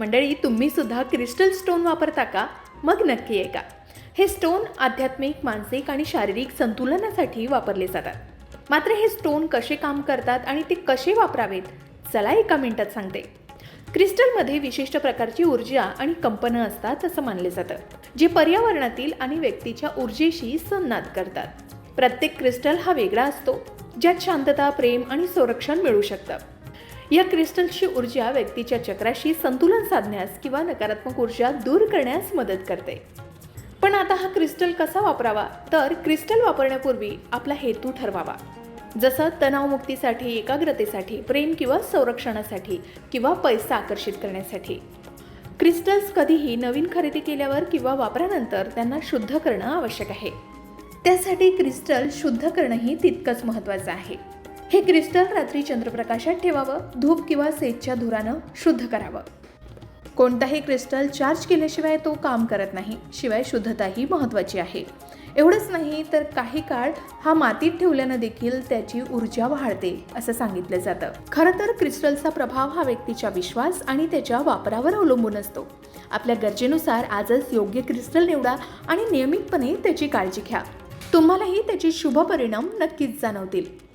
मंडळी तुम्ही सुद्धा क्रिस्टल स्टोन वापरता का? मग नक्की ऐका. हे स्टोन आध्यात्मिक मानसिक आणि शारीरिक संतुलनासाठी वापरले जातात. मात्र हे स्टोन कसे काम करतात आणि ते कसे वापरावेत? चला एका मिनिटात सांगते. क्रिस्टलमध्ये विशिष्ट प्रकारची ऊर्जा आणि कंपनं असतात असं मानले जातं जे पर्यावरणातील आणि व्यक्तीच्या ऊर्जेशी संनाद करतात. प्रत्येक क्रिस्टल हा वेगळा असतो ज्यात शांतता प्रेम आणि संरक्षण मिळू शकतं. या क्रिस्टलची ऊर्जा व्यक्तीच्या चक्राशी संतुलन साधण्यास किंवा नकारात्मक ऊर्जा दूर करण्यास मदत करते. पण आता हा क्रिस्टल कसा वापरावा? तर क्रिस्टल वापरण्यापूर्वी आपला हेतू ठरवावा. जसं तणावमुक्तीसाठी एकाग्रतेसाठी प्रेम किंवा संरक्षणासाठी किंवा पैसा आकर्षित करण्यासाठी. क्रिस्टल्स कधीही नवीन खरेदी केल्यावर किंवा वापरानंतर त्यांना शुद्ध करणं आवश्यक आहे. त्यासाठी क्रिस्टल शुद्ध करणंही तितकंच महत्त्वाचं आहे. हे क्रिस्टल रात्री चंद्रप्रकाशात ठेवावं धूप किंवा सेजच्या धुरानं शुद्ध करावं. कोणताही क्रिस्टल चार्ज केल्याशिवाय तो काम करत नाही शिवाय शुद्धताही महत्त्वाची आहे. एवढंच नाही तर काही काळ हा मातीत ठेवल्यानं देखील त्याची ऊर्जा वाढते असं सांगितलं जातं. खरं तर क्रिस्टलचा प्रभाव हा व्यक्तीच्या विश्वास आणि त्याच्या वापरावर अवलंबून असतो. आपल्या गरजेनुसार आजच योग्य क्रिस्टल निवडा आणि नियमितपणे त्याची काळजी घ्या. तुम्हालाही त्याचे शुभ परिणाम नक्कीच जाणवतील.